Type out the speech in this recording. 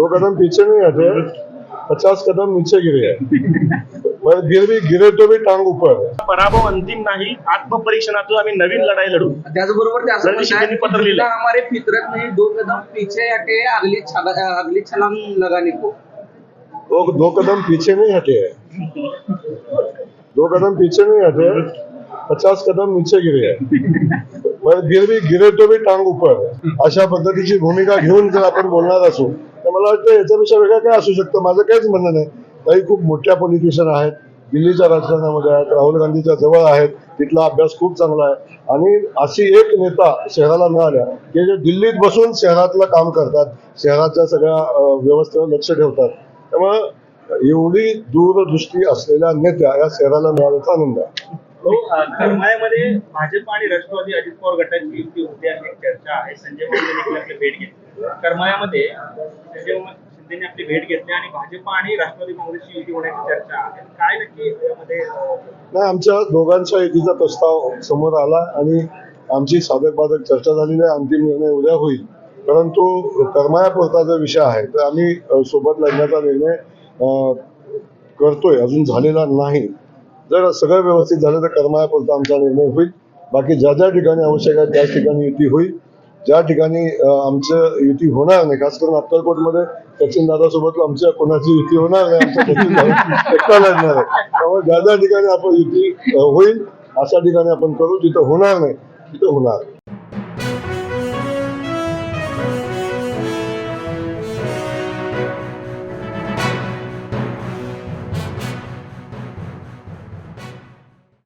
दो कदम पीछे नहीं हटे पचास कदम नीचे गिरे। पर गिर भी गिरे तो भी टांग ऊपर। है पराभव अंतिम नाही आत्मपरीक्षणातून आम्ही नवीन लढाई लढू. त्याचबरोबर ते असं पत्र की लिहिलं. जितना हमारे फितरत में दो कदम पीछे हटे अगली छला- अगली छलांग लगाने को वो दो कदम पीछे नहीं हटे। हैं दो कदम पीछे नहीं हटे पचास कदम नीचे गिरे। पर गिर भी गिरे तो भी टांग ऊपर। है. अशा पद्धतीची भूमिका घेऊन जर आपण बोलणार असू तर मला वाटतं याच्यापेक्षा वेगळं काय असू शकतं. माझं काहीच म्हणणं नाही. काही खूप मोठ्या पॉलिटिशियन आहेत. दिल्लीच्या राजकारणामध्ये आहेत. राहुल गांधीच्या जवळ आहेत. तिथला अभ्यास खूप चांगला आहे. आणि अशी एक नेता शहराला मिळाल्या की जे दिल्लीत बसून शहरातलं काम करतात शहराच्या सगळ्या व्यवस्थेवर लक्ष ठेवतात त्यामुळं एवढी दूरदृष्टी असलेल्या नेत्या या शहराला मिळाल्याचा आनंद आहे. हो, भाजप आणि राष्ट्रवादी अजित पवार गटाची युती होते अशी आहे. संजय मांडे देखील आपली भेट घेतली. करमाळ्यामध्ये संजय शिंदेने आपली भेट घेतली आणि भाजपा आणि राष्ट्रवादी काँग्रेसची युती होण्याची चर्चा आहे. काय नक्की यामध्ये नाही आमच्या दोघांच्या युतीचा प्रस्ताव समोर आला आणि आमची साधक बाधक चर्चा झाली नाही अंतिम निर्णय उद्या होईल. परंतु करमाया जो विषय आहे तर आम्ही सोबत लढण्याचा निर्णय करतोय. अजून झालेला नाही. जर सगळं व्यवस्थित झालं तर करमायापुरता आमचा निर्णय होईल. बाकी ज्या ज्या ठिकाणी आवश्यक आहे त्याच ठिकाणी युती होईल. ज्या ठिकाणी आमचं युती होणार नाही खास करून अक्कलकोटमध्ये सचिन दादा सोबत आमच्या कोणाची युती होणार नाही आमच्या एकटा लढणार आहे. त्यामुळे ज्या ज्या ठिकाणी आपण युती होईल अशा ठिकाणी आपण करू जिथं होणार नाही तिथं होणार.